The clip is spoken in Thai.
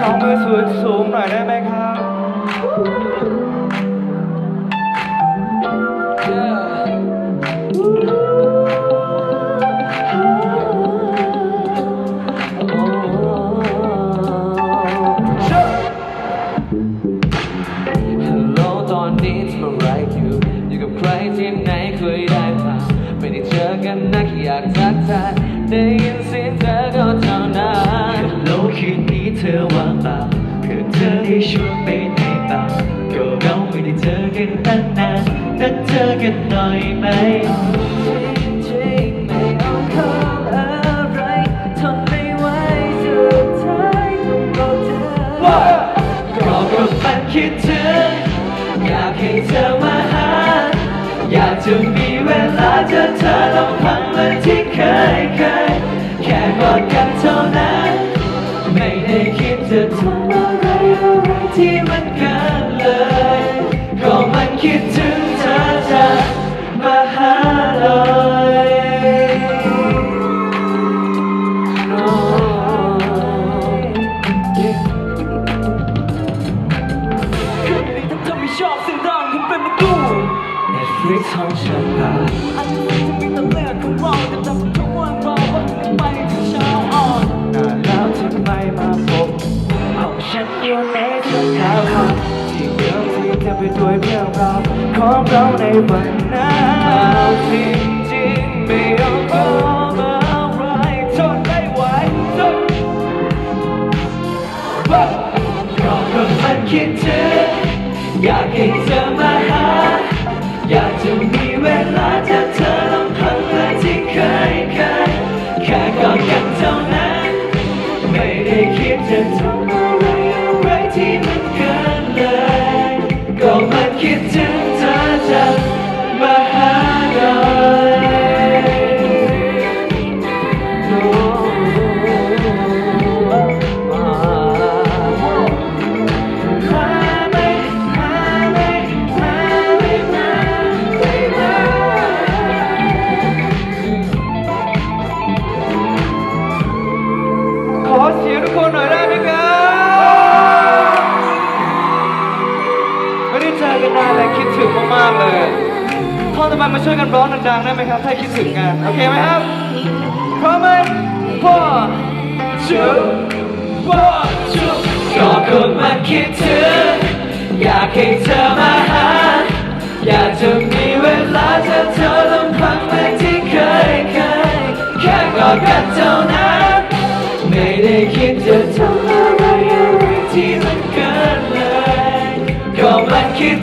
สองมือสูงสูงหน่อยได้ไหมครับอนนี้ทำอะไรอยู่อยู่กับใครที่ไหนเคยได้เปล่าไม่ได้เจอกันนะแค่อยากทักทายได้ยินเสียงเธอก็เท่านั้น เธอว่างเปล่าเพื่อเธอได้ชวนไปไหนเปล่าก็เราไม่ได้เจอกันตั้งนานนัดเจอกันหน่อยไหมจริงๆไม่เอาข้ออะไรทนไม่ไหวสุดท้ายต้องบอกเธอก็เพราะมันคิดถึงอยากให้เธอมาหา อยากจะมีเวลาเจอเธอลำพังเหมือนที่ ได้คิดจะทำอะไรอะไรที่มันเกินเลย ก็มันคิดถึงเธอจะมาหาเลยคืนนี้ถ้าเธอไม่ชอบเสียงดังคุณเป็นกู Netflix ห้องฉันผ่านอาจจะมีจะมีแต่เลือดของเราแต่ อยู่ในชุดาวของที่เดิมที่จะไปด้วยเรื่องราวของเราในวันนั้นจริงจริงๆไม่ยอมบอกอะไรทนไม่ไหวทนก็เพราะมันคิดถึงอยากให้เธอมาหา อยากจะมีเวลาเจอเธอลำพังเหมือนที่เคยเคยแค่กอดกันเท่านั้น ไม่ได้คิดจะทำ มากๆเลยพ่อทำไมมาช่วยกันร้องดังๆได้ไหมครับ ถ้าคิดถึงกัน โอเคไหมครับพร้อมไหมพ่อชูพ่อชูก็คนมันคิดถึง อยากให้เธอมาหา อยากจะมีเวลาเจอเธอลำพังเหมือนที่เคยเคยแค่กอดกันเท่านั้นไม่ได้คิดจะทำอะไรอะไรที่มันเกินเลย ก็มันคิด